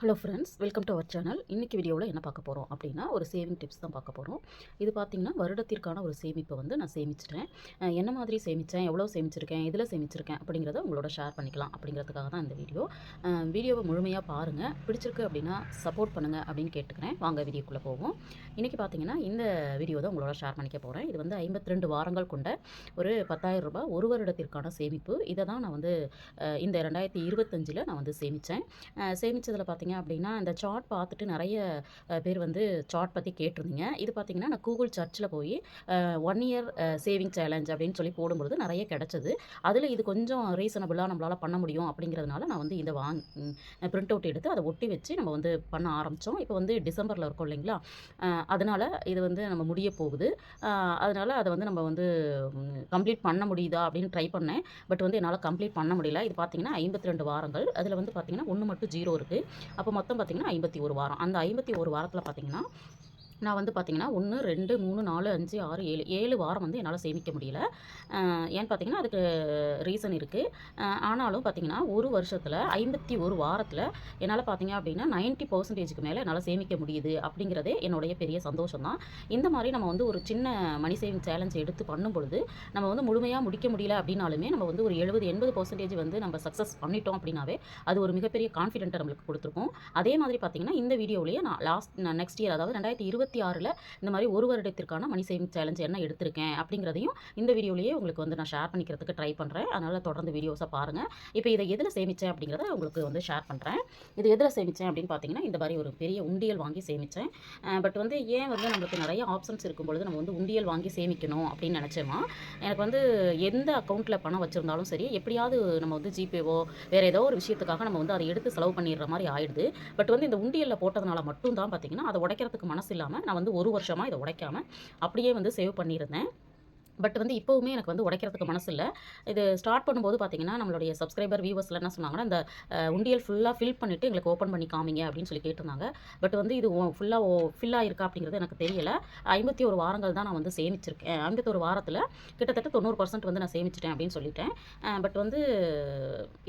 Hello friends welcome to our channel இன்றைக்கி வீடியோவில் என்ன பார்க்க போகிறோம் அப்படின்னா ஒரு சேவிங் டிப்ஸ் தான் பார்க்க போகிறோம் இது பார்த்திங்கன்னா வருடத்திற்கான ஒரு சேமிப்பை வந்து நான் சேமிச்சிட்டேன். என்ன மாதிரி சேமித்தேன் எவ்வளோ சேமிச்சிருக்கேன் இதில் சேமிச்சிருக்கேன் அப்படிங்கிறத உங்களோட ஷேர் பண்ணிக்கலாம் அப்படிங்கிறதுக்காக தான் இந்த வீடியோ. வீடியோவை முழுமையாக பாருங்கள் பிடிச்சிருக்கு அப்படின்னா சப்போர்ட் பண்ணுங்கள் அப்படின்னு கேட்டுக்கிறேன். வாங்க வீடியோக்குள்ளே போவோம். இன்றைக்கி பார்த்தீங்கன்னா இந்த வீடியோ தான் உங்களோட ஷேர் பண்ணிக்க போகிறேன் இது வந்து 52 வாரங்கள் கொண்ட ஒரு பத்தாயிரம் ரூபாய் ஒரு வருடத்திற்கான சேமிப்பு. இதை தான் நான் வந்து இந்த ரெண்டாயிரத்தி இருபத்தஞ்சில் நான் வந்து சேமித்தேன் சேமித்ததில் பார்த்தீங்க அப்படின்னா இந்த சார்ட் பார்த்துட்டு நிறைய பேர் வந்து சார்ட் பற்றி கேட்டிருந்தீங்க. இது பார்த்தீங்கன்னா நான் கூகுள் சர்ச்சில் போய் ஒன் இயர் சேவிங் சேலஞ்ச் அப்படின்னு சொல்லி போடும்பொழுது நிறைய கிடச்சிது. அதில் இது கொஞ்சம் ரீசனபிளாக நம்மளால் பண்ண முடியும் அப்படிங்கிறதுனால நான் வந்து இதை வாங் பிரிண்ட் அவுட் எடுத்து அதை ஒட்டி வச்சு நம்ம வந்து பண்ண ஆரம்பித்தோம் இப்போ வந்து டிசம்பரில் இருக்கோம் இல்லைங்களா? அதனால் அதனால இது வந்து நம்ம முடிய போகுது. அதனால் அதை வந்து நம்ம வந்து கம்ப்ளீட் பண்ண முடியுதா அப்படின்னு ட்ரை பண்ணேன். பட் வந்து என்னால் கம்ப்ளீட் பண்ண முடியல. இது பார்த்தீங்கன்னா ஐம்பத்தி ரெண்டு வாரங்கள். அதில் வந்து பார்த்தீங்கன்னா ஒன்று மட்டும் ஜீரோ இருக்குது அப்போ மொத்தம் பார்த்தீங்கன்னா ஐம்பத்தி ஒரு வாரம். அந்த ஐம்பத்தி ஒரு வாரத்தில் பார்த்தீங்கன்னா நான் வந்து பார்த்திங்கன்னா ஒன்று ரெண்டு மூணு நாலு அஞ்சு ஆறு ஏழு ஏழு வாரம் வந்து என்னால் சேமிக்க முடியல. ஏன்னு பார்த்தீங்கன்னா அதுக்கு ரீசன் இருக்குது ஆனாலும் பார்த்திங்கன்னா ஒரு வருஷத்தில் ஐம்பத்தி ஒரு வாரத்தில் என்னால் பார்த்தீங்க அப்படின்னா நைன்ட்டி பர்சன்டேஜுக்கு மேலே என்னால் சேமிக்க முடியுது அப்படிங்கிறதே என்னுடைய பெரிய சந்தோஷம் தான் இந்த மாதிரி நம்ம வந்து ஒரு சின்ன மணி சேவிங் சேலஞ்ச் எடுத்து பண்ணும் பொழுது நம்ம வந்து முழுமையாக முடிக்க முடியல அப்படின்னாலுமே நம்ம வந்து ஒரு எழுபது எண்பது பர்சன்டேஜ் வந்து நம்ம சக்ஸஸ் பண்ணிட்டோம் அப்படின்னாவே அது ஒரு மிகப்பெரிய கான்ஃபிடென்ட்டை நம்மளுக்கு கொடுத்துருக்கும். அதே மாதிரி பார்த்தீங்கன்னா இந்த வீடியோவிலேயே நான் லாஸ்ட் நெக்ஸ்ட் இயர் அதாவது ரெண்டாயிரத்தி இருபத்தி ஆறில் இந்த மாதிரி ஒரு வருடத்திற்கான மணி சேவிங் சேலஞ்ச் என்ன எடுத்திருக்கேன் அப்படிங்கிறதையும் இந்த வீடியோலேயே உங்களுக்கு வந்து நான் ஷேர் பண்ணிக்கிறதுக்கு ட்ரை பண்ணுறேன் அதனால் தொடர்ந்து வீடியோஸை பாருங்கள் இப்போ இதை எதில் சேமித்தேன் அப்படிங்கிறத உங்களுக்கு வந்து ஷேர் பண்ணுறேன் இது எதில் சேமித்தேன் அப்படின்னு பார்த்தீங்கன்னா இந்த மாதிரி ஒரு பெரிய உண்டியல் வாங்கி சேமித்தேன் பட் வந்து ஏன் வந்து நம்மளுக்கு நிறைய ஆப்ஷன்ஸ் இருக்கும் பொழுது நம்ம வந்து உண்டியல் வாங்கி சேமிக்கணும் அப்படின்னு நினச்சேமா எனக்கு வந்து எந்த அக்கௌண்ட்டில் பணம் வச்சுருந்தாலும் சரி எப்படியாவது நம்ம வந்து ஜிபேவோ வேறு ஏதோ ஒரு விஷயத்துக்காக நம்ம வந்து அதை எடுத்து செலவு பண்ணிடுற மாதிரி ஆயிடுது. பட் வந்து இந்த உண்டியலில் போட்டதுனால மட்டும் தான் பார்த்தீங்கன்னா அதை உடைக்கிறதுக்கு மனசு இல்லாமல் நான் வந்து ஒரு வருஷமாக இதை உடைக்காம அப்படியே வந்து சேவ் பண்ணியிருந்தேன். பட் வந்து இப்போவுமே எனக்கு வந்து உடைக்கிறதுக்கு மனசு இல்லை இது ஸ்டார்ட் பண்ணும்போது பார்த்தீங்கன்னா நம்மளுடைய சப்ஸ்கிரைபர் வியூவர்ஸில் என்ன சொன்னாங்கன்னா இந்த உண்டியல் ஃபுல்லாக ஃபில் பண்ணிவிட்டு எங்களுக்கு ஓப்பன் பண்ணி காமிங்க அப்படின்னு சொல்லி கேட்டிருந்தாங்க. பட் வந்து இது ஃபுல்லாக ஃபில்லாக இருக்கா அப்படிங்கிறது எனக்கு தெரியல. ஐம்பத்தி ஒரு வாரங்கள் தான் நான் வந்து சேமிச்சிருக்கேன். ஐம்பத்தி ஒரு வாரத்தில் கிட்டத்தட்ட தொண்ணூறு பர்சன்ட் வந்து நான் சேமிச்சிட்டேன் அப்படின்னு சொல்லிட்டேன். பட் வந்து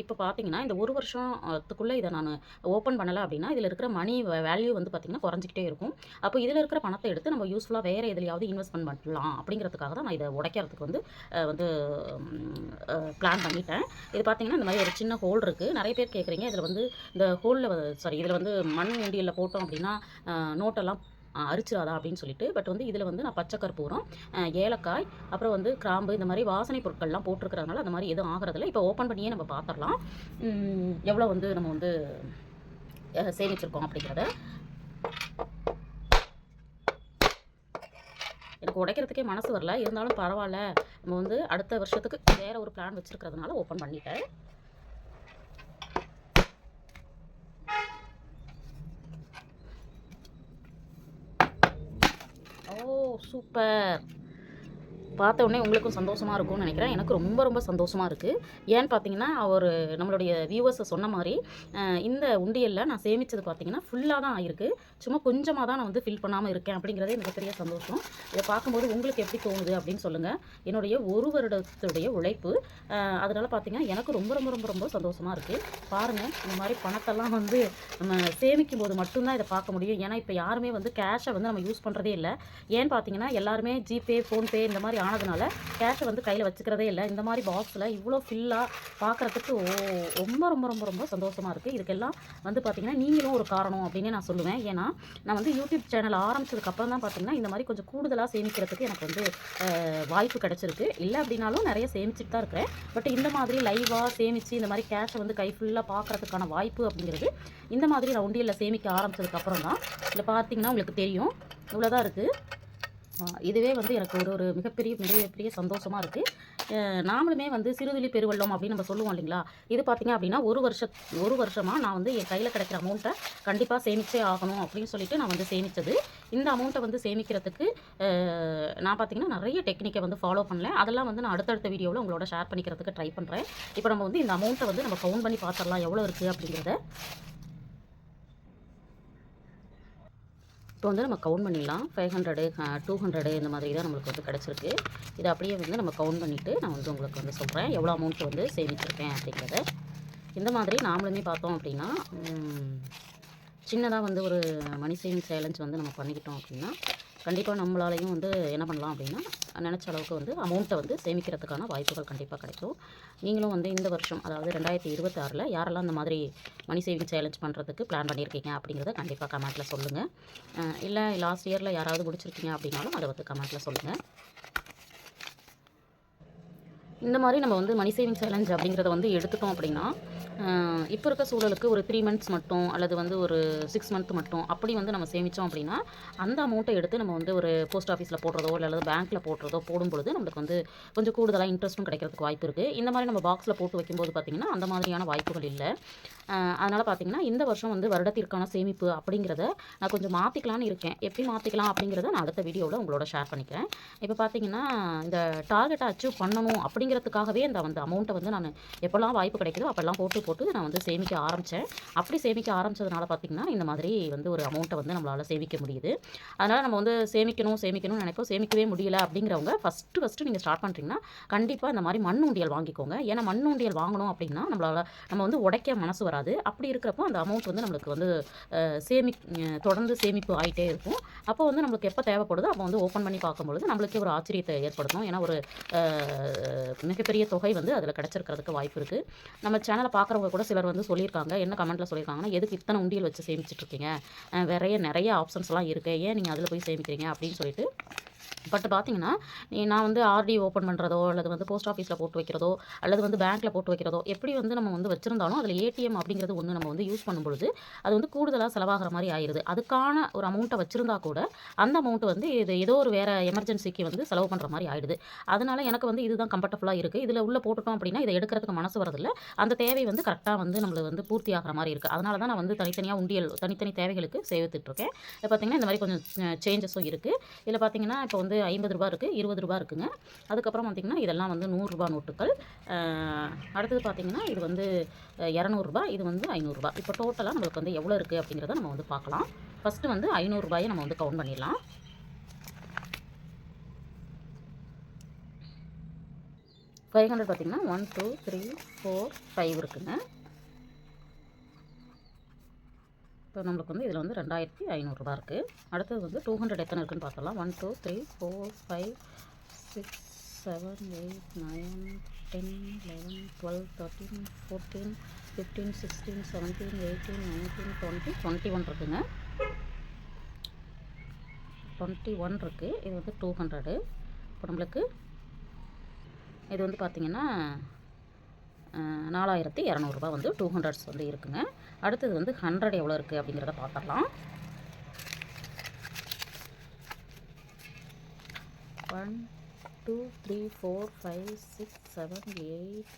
இப்போ பார்த்தீங்கன்னா இந்த ஒரு வருஷத்துக்குள்ளே இதை நான் ஓப்பன் பண்ணலை அப்படின்னா இதில் இருக்கிற மணி வேல்யூ வந்து பார்த்திங்கன்னா குறைஞ்சிக்கிட்டே இருக்கும். அப்போ இதில் இருக்கிற பணத்தை எடுத்து நம்ம யூஸ்ஃபுல்லாக வேறு எதுலையாவது இன்வெஸ்ட்மெண்ட் பண்ணலாம் அப்படிங்கிறதுக்காக தான் நான் இதை உடைக்கிறதுக்கு வந்து வந்து பிளான் பண்ணிட்டேன். இது பார்த்தீங்கன்னா இந்த மாதிரி ஒரு சின்ன ஹோல் இருக்குது நிறைய பேர் கேட்குறீங்க இதில் வந்து இந்த ஹோலில் சாரி இதில் வந்து மண் உண்டியலில் போட்டோம் அப்படின்னா நோட்டெல்லாம் அரிச்சிடாதா அப்படின்னு சொல்லிட்டு பட் வந்து இதில் வந்து நான் பச்சை கற்பூரம் ஏலக்காய் அப்புறம் வந்து கிராம்பு இந்த மாதிரி வாசனை பொருட்கள்லாம் போட்டிருக்கிறதுனால அந்த மாதிரி எதுவும் ஆகிறதில்ல. இப்போ ஓப்பன் பண்ணியே நம்ம பார்த்துடலாம் எவ்வளோ வந்து நம்ம வந்து சேமிச்சிருக்கோம் அப்படிங்கிறத. எனக்கு உடைக்கிறதுக்கே மனசு வரல. இருந்தாலும் பரவாயில்ல. நம்ம வந்து அடுத்த வருஷத்துக்கு வேற ஒரு பிளான் வச்சிருக்கிறதுனால ஓப்பன் பண்ணிட்டேன். ஓ சூப்பர் பார்த்த உடனே உங்களுக்கும் சந்தோஷமாக இருக்கும்னு நினைக்கிறேன். எனக்கு ரொம்ப ரொம்ப சந்தோஷமாக இருக்குது ஏன்னு பார்த்தீங்கன்னா அவர் நம்மளுடைய வியூவர்ஸை சொன்ன மாதிரி இந்த உண்டியலில் நான் சேமித்தது பார்த்தீங்கன்னா ஃபுல்லாக தான் ஆயிருக்கு. சும்மா கொஞ்சமாக தான் நான் வந்து ஃபில் பண்ணாமல் இருக்கேன் அப்படிங்கிறதே மிகப்பெரிய சந்தோஷம். இதை பார்க்கும்போது உங்களுக்கு எப்படி தோணுது அப்படின்னு சொல்லுங்கள் என்னுடைய ஒரு வருடத்துடைய உழைப்பு. அதனால் அதனால பார்த்தீங்கன்னா எனக்கு ரொம்ப ரொம்ப ரொம்ப ரொம்ப சந்தோஷமாக இருக்குது பாருங்கள் இந்த மாதிரி பணத்தெல்லாம் வந்து நம்ம சேமிக்கும் போது மட்டும்தான் இதை பார்க்க முடியும். ஏன்னா இப்போ யாருமே வந்து கேஷை வந்து நம்ம யூஸ் பண்ணுறதே இல்லை. ஏன்னு பார்த்தீங்கன்னா எல்லாருமே ஜிபே ஃபோன்பே இந்த மாதிரி ஆனதுனால கேஷை வந்து கையில் வச்சுக்கிறதே இல்லை. இந்த மாதிரி பாக்ஸில் இவ்வளோ ஃபில்லாக பார்க்குறதுக்கு ஓ ரொம்ப ரொம்ப ரொம்ப ரொம்ப சந்தோஷமாக இருக்குது இதுக்கெல்லாம் வந்து பார்த்திங்கன்னா நீங்களும் ஒரு காரணம் அப்படின்னு நான் சொல்லுவேன். ஏன்னா நான் வந்து யூடியூப் சேனல் ஆரம்பிச்சதுக்கப்புறம் தான் பார்த்திங்கன்னா இந்த மாதிரி கொஞ்சம் கூடுதலாக சேமிக்கிறதுக்கு எனக்கு வந்து வாய்ப்பு கிடச்சிருக்கு. இல்லை அப்படின்னாலும் நிறைய சேமிச்சுட்டு தான் இருக்கிறேன். பட் இந்த மாதிரி லைவாக சேமித்து இந்த மாதிரி கேஷை வந்து கை ஃபுல்லாக பார்க்குறதுக்கான வாய்ப்பு அப்படிங்கிறது இந்த மாதிரி நான் உண்டியலில் சேமிக்க ஆரம்பிச்சதுக்கப்புறம் தான். இதில் பார்த்தீங்கன்னா உங்களுக்கு தெரியும். இவ்வளோதான் இருக்குது இதுவே வந்து எனக்கு ஒரு ஒரு மிகப்பெரிய மிகப்பெரிய சந்தோஷமாக இருக்குது நாமளுமே வந்து சிறுதுளி பெருவெள்ளம் அப்படின்னு நம்ம சொல்லுவோம் இல்லைங்களா? இது பார்த்திங்க அப்படின்னா ஒரு வருஷ ஒரு வருஷமாக நான் வந்து என் கையில் கிடைக்கிற அமௌண்ட்டை கண்டிப்பாக சேமிச்சே ஆகணும் அப்படின்னு சொல்லிட்டு நான் வந்து சேமித்தது இந்த அமௌண்ட்டை வந்து சேமிக்கிறதுக்கு நான் பார்த்தீங்கன்னா நிறைய டெக்னிக்கை வந்து ஃபாலோ பண்ணல. அதெல்லாம் வந்து நான் அடுத்தடுத்த வீடியோவில் உங்களோட ஷேர் பண்ணிக்கிறதுக்கு ட்ரை பண்ணுறேன் இப்போ நம்ம வந்து இந்த அமௌண்ட்டை வந்து நம்ம கவுண்ட் பண்ணி பார்த்துடலாம் எவ்வளோ இருக்குது அப்படிங்கிறத. இப்போ வந்து நம்ம கவுண்ட் பண்ணிடலாம். ஃபைவ் ஹண்ட்ரடு டூ ஹண்ட்ரடு இந்த மாதிரி தான் நம்மளுக்கு வந்து கிடச்சிருக்கு. இதை அப்படியே வந்து நம்ம கவுண்ட் பண்ணிவிட்டு நான் வந்து உங்களுக்கு வந்து சொல்கிறேன் எவ்வளோ அமௌண்ட் வந்து சேமிச்சிருக்கேன் அப்படிங்கிறத. இந்த மாதிரி நாமளுமே பார்த்தோம் அப்படின்னா சின்னதாக வந்து ஒரு மணி சேவிங் சேலஞ்ச் வந்து நம்ம பண்ணிக்கிட்டோம் அப்படின்னா கண்டிப்பாக நம்மளாலையும் வந்து என்ன பண்ணலாம் அப்படின்னா நினச்ச அளவுக்கு வந்து அமௌண்ட்டை வந்து சேமிக்கிறதுக்கான வாய்ப்புகள் கண்டிப்பாக கிடைக்கும். நீங்களும் வந்து இந்த வருஷம் அதாவது ரெண்டாயிரத்தி இருபத்தாறில் யாரெல்லாம் இந்த மாதிரி மணி சேவிங் சேலஞ்ச் பண்ணுறதுக்கு பிளான் பண்ணியிருக்கீங்க அப்படிங்கிறத கண்டிப்பாக கமெண்ட்டில் சொல்லுங்கள் இல்லை லாஸ்ட் இயரில் யாராவது முடிச்சிருக்கீங்க அப்படின்னாலும் அதை வந்து கமெண்ட்டில் சொல்லுங்கள் இந்த மாதிரி நம்ம வந்து மணி சேவிங் சேலஞ்ச் அப்படிங்கிறத வந்து எடுத்துட்டோம் அப்படின்னா இப்போ இருக்க சூழலுக்கு ஒரு த்ரீ மந்த்ஸ் மட்டும் அல்லது வந்து ஒரு சிக்ஸ் மந்த் மட்டும் அப்படி வந்து நம்ம சேமித்தோம் அப்படின்னா அந்த அமௌண்ட்டை எடுத்து நம்ம வந்து ஒரு போஸ்ட் ஆஃபீஸில் போடுறதோ அல்லது பேங்க்கில் போடுறதோ போடும் பொழுது நம்மளுக்கு வந்து கொஞ்சம் கூடுதலாக இன்ட்ரெஸ்ட்டும் கிடைக்கிறதுக்கு வாய்ப்பு இருக்குது இந்த மாதிரி நம்ம பாக்ஸில் போட்டு வைக்கும்போது பார்த்திங்கன்னா அந்த மாதிரியான வாய்ப்புகள் இல்லை. அதனால் பார்த்தீங்கன்னா இந்த வருஷம் வந்து வருடத்திற்கான சேமிப்பு அப்படிங்கிறத நான் கொஞ்சம் மாற்றிக்கலான்னு இருக்கேன். எப்படி மாற்றிக்கலாம் அப்படிங்கிறத நான் அடுத்த வீடியோவில் உங்களோட ஷேர் பண்ணிக்கிறேன். இப்போ பார்த்தீங்கன்னா இந்த டார்கெட்டை அச்சீவ் பண்ணணும் அப்படிங்கிறதுக்காகவே இந்த அந்த அமௌண்ட்டை வந்து நான் எப்போல்லாம் வாய்ப்பு கிடைக்குதோ அப்போல்லாம் போட்டு போட்டு நான் வந்து சேமிக்க ஆரம்பித்தேன் அப்படி சேமிக்க ஆரம்பிச்சதுனால பார்த்தீங்கன்னா இந்த மாதிரி வந்து ஒரு அமௌண்ட்டை வந்து நம்மளால் சேமிக்க முடியுது. அதனால் நம்ம வந்து சேமிக்கணும் சேமிக்கணும்னு நினைப்போம் சேமிக்கவே முடியல அப்படிங்கிறவங்க ஃபஸ்ட்டு ஃபஸ்ட்டு நீங்கள் ஸ்டார்ட் பண்ணுறீங்கன்னா கண்டிப்பாக இந்த மாதிரி மண் உண்டியல் வாங்கிக்கோங்க. ஏன்னா மண் உண்டியல் வாங்கணும் அப்படின்னா நம்மளால் நம்ம வந்து உடைக்க மனசு வராது. அப்படி இருக்கிறப்போ அந்த அமௌண்ட் வந்து நம்மளுக்கு வந்து சேமி தொடர்ந்து சேமிப்பு ஆகிட்டே இருக்கும். அப்போ வந்து நம்மளுக்கு எப்போ தேவைப்படுதோ அப்போ வந்து ஓப்பன் பண்ணி பார்க்கும்பொழுது நம்மளுக்கே ஒரு ஆச்சரியத்தை ஏற்படுத்தும். ஏன்னா ஒரு மிகப்பெரிய தொகை வந்து அதில் கிடச்சிருக்கிறதுக்கு வாய்ப்பு இருக்குது நம்ம சேனலை பார்க்குறவங்க கூட சிலர் வந்து சொல்லியிருக்காங்க. என்ன கமெண்ட்டில் சொல்லியிருக்காங்கன்னா எதுக்கு இத்தனை உண்டியல் வச்சு சேமிச்சிட்டு இருக்கீங்க? நிறைய நிறைய ஆப்ஷன்ஸ்லாம் இருக்குது ஏன் நீங்கள் அதில் போய் சேமிக்கிறீங்க? அப்படின்னு சொல்லிட்டு பட் பார்த்தீங்கன்னா நீ- நான் வந்து ஆர்டி ஓப்பன் பண்ணுறதோ அல்லது வந்து போஸ்ட் ஆஃபீஸில் போட்டு வைக்கிறதோ அல்லது வந்து பேங்க்கில் போட்டு வைக்கிறதோ எப்படி வந்து நம்ம வந்து வச்சுருந்தாலும் அதில் ஏடிஎம் அப்படிங்கிறது ஒன்று நம்ம வந்து யூஸ் பண்ணும்பொழுது அது வந்து கூடுதலாக செலவாகிற மாதிரி ஆயிடுது அதுக்கான ஒரு அமௌண்ட்டை வச்சிருந்தா கூட அந்த அமௌண்ட் வந்து இது ஏதோ ஒரு வேறு எமர்ஜென்சிக்கு வந்து செலவு பண்ணுற மாதிரி ஆயிடுது. அதனால் எனக்கு வந்து இதுதான் கம்ஃபர்டபுளாக இருக்குது இதில் உள்ள போட்டுட்டோம் அப்படின்னா இதை எடுக்கிறதுக்கு மனசு வரதில்ல. அந்த தேவை வந்து கரெக்டாக வந்து நம்மளுக்கு வந்து பூர்த்தி ஆகிற மாதிரி இருக்குது அதனால தான் நான் வந்து தனித்தனியாக உண்டியல் தனித்தனி தேவைகளுக்கு சேர்த்துட்ருக்கேன் இப்போ பார்த்தீங்கன்னா இந்த மாதிரி கொஞ்சம் சேஞ்சஸும் இருக்குது இதில் பார்த்தீங்கன்னா இப்போ வந்து ஐம்பது ரூபா இருக்குது இருபது ரூபா இருக்குங்க. அதுக்கப்புறம் பார்த்திங்கன்னா இதெல்லாம் வந்து நூறுரூபா நோட்டுகள். அடுத்தது பார்த்தீங்கன்னா இது வந்து இரநூறுபா இது வந்து ஐநூறுரூபா இப்போ டோட்டலாக நம்மளுக்கு வந்து எவ்வளோ இருக்குது அப்படிங்கிறத நம்ம வந்து பார்க்கலாம் ஃபஸ்ட்டு வந்து ஐநூறுரூபாயை நம்ம வந்து கவுண்ட் பண்ணிடலாம். ஃபைவ் ஹண்ட்ரட் பார்த்தீங்கன்னா one two three four five இருக்குங்க. இப்போ நம்மளுக்கு வந்து இதில் வந்து ரெண்டாயிரத்தி ஐநூறுரூபா இருக்குது அடுத்தது வந்து டூ ஹண்ட்ரட் எத்தனை இருக்குன்னு பார்க்கலாம் one two three four five six seven eight nine ten eleven twelve thirteen fourteen fifteen sixteen seventeen eighteen nineteen twenty twenty one இருக்குதுங்க டுவெண்ட்டி ஒன் இருக்குது இது வந்து டூ ஹண்ட்ரடு இப்போ நம்மளுக்கு இது வந்து பார்த்திங்கன்னா நாலாயிரத்தி இரநூறுபா வந்து டூ ஹண்ட்ரட்ஸ் வந்து இருக்குங்க. அடுத்தது வந்து ஹண்ட்ரட் எவ்வளோ இருக்குது அப்படிங்கிறத பார்த்துடலாம். One two three four five six seven eight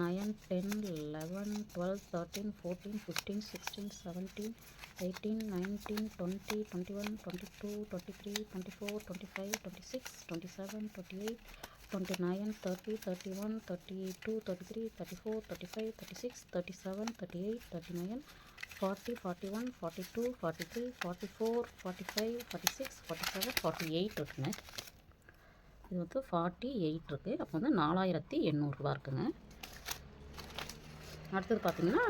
nine ten eleven twelve thirteen fourteen fifteen sixteen seventeen eighteen nineteen twenty twenty one twenty two twenty three twenty four twenty five twenty six twenty seven twenty eight twenty nine thirty thirty one thirty two thirty three thirty four thirty five thirty six thirty seven thirty eight thirty nine forty forty one forty two forty three forty four forty five forty six forty seven forty eight இருக்குங்க. இது வந்து forty eight இருக்குது அப்போ வந்து நாலாயிரத்தி எண்ணூறுரூவா இருக்குங்க. அடுத்தது பார்த்தீங்கன்னா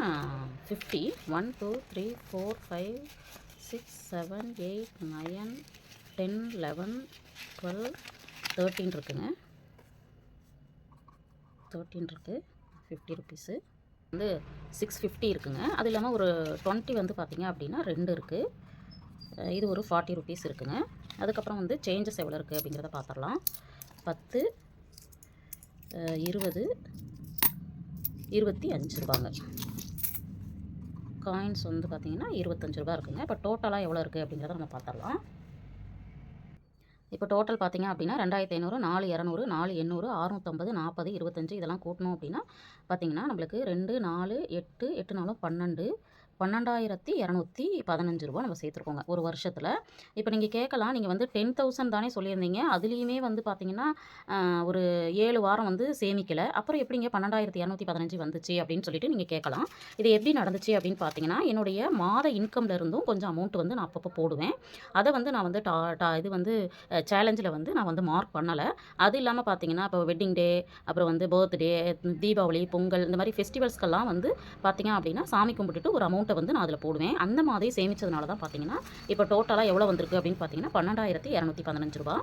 fifty one two three four five six seven eight nine ten eleven twelve thirteen இருக்குங்க. தேர்ட்டீன் இருக்குது ஃபிஃப்டி ருபீஸு வந்து சிக்ஸ் ஃபிஃப்டி இருக்குங்க. அது இல்லாமல் ஒரு டுவெண்ட்டி வந்து பார்த்திங்க அப்படின்னா ரெண்டு இருக்குது இது ஒரு ஃபார்ட்டி ருபீஸ் இருக்குங்க. அதுக்கப்புறம் வந்து சேஞ்சஸ் எவ்வளோ இருக்குது அப்படிங்கிறத பார்த்துடலாம் பத்து இருபது இருபத்தி அஞ்சு ரூபாங்க. காயின்ஸ் வந்து பார்த்திங்கன்னா இருபத்தஞ்சு ரூபா இருக்குங்க. இப்போ டோட்டலாக எவ்வளோ இருக்குது அப்படிங்கிறத நம்ம பார்த்துடலாம் இப்போ டோட்டல் பார்த்தீங்க அப்படின்னா ரெண்டாயிரத்தி ஐநூறு நாலு இரநூறு நாலு எண்ணூறு அறுநூற்றம்பது நாற்பது இருபத்தஞ்சு இதெல்லாம் கூட்டணும் அப்படின்னா பார்த்தீங்கன்னா நம்மளுக்கு ரெண்டு நாலு எட்டு எட்டு நாலும் பன்னெண்டு பன்னெண்டாயிரத்தி இரநூத்தி பதினஞ்சு ரூபா நம்ம சேர்த்துருக்கோங்க ஒரு வருஷத்தில். இப்போ நீங்கள் கேட்கலாம் நீங்கள் வந்து டென் தௌசண்ட் தானே சொல்லியிருந்தீங்க. அதுலேயுமே வந்து பார்த்தீங்கன்னா ஒரு ஏழு வாரம் வந்து சேமிக்கலை. அப்புறம் எப்படிங்க பன்னெண்டாயிரத்தி இரநூத்தி பதினஞ்சு வந்துச்சு அப்படின்னு சொல்லிட்டு நீங்கள் கேட்கலாம். இது எப்படி நடந்துச்சு அப்படின்னு பார்த்தீங்கன்னா என்னுடைய மாத இன்கம்ல இருந்தும் கொஞ்சம் அமௌண்ட் வந்து நான் அப்பப்போ போடுவேன். அதை வந்து நான் வந்து டா டா இது வந்து சேலஞ்சில் வந்து நான் வந்து மார்க் பண்ணலை. அது இல்லாமல் பார்த்தீங்கன்னா இப்போ வெட்டிங் டே அப்புறம் வந்து பர்த்டே தீபாவளி பொங்கல் இந்த மாதிரி ஃபெஸ்டிவல்ஸ்க்கெல்லாம் வந்து பார்த்தீங்க அப்படின்னா சாமி கும்பிட்டுட்டு ஒரு அமௌண்ட் அமௌண்ட்டை வந்து நான் அதில் போடுவேன். அந்த மாதிரி சேமிச்சதுனால தான் பார்த்தீங்கன்னா இப்போ டோட்டலாக எவ்வளோ வந்திருக்கு அப்படின்னு பார்த்தீங்கன்னா பன்னெண்டாயிரத்தி இரநூத்தி பதினஞ்சு ரூபா.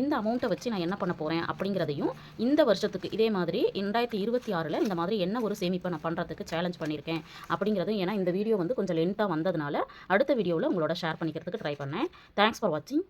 இந்த அமௌண்ட்டை வச்சு நான் என்ன பண்ண போகிறேன் அப்படிங்கிறதையும் இந்த வருஷத்துக்கு இதே மாதிரி ரெண்டாயிரத்தி இருபத்தி ஆறில் இந்த மாதிரி என்ன ஒரு சேமிப்பை நான் பண்ணுறதுக்கு சேலஞ்ச் பண்ணியிருக்கேன் அப்படிங்கிறதும் ஏன்னா இந்த வீடியோ வந்து கொஞ்சம் லென்த்தாக வந்ததுனால அடுத்த வீடியோவில் உங்களோட ஷேர் பண்ணிக்கிறதுக்கு ட்ரை பண்ணேன். தேங்க்ஸ் ஃபார் வாட்சிங்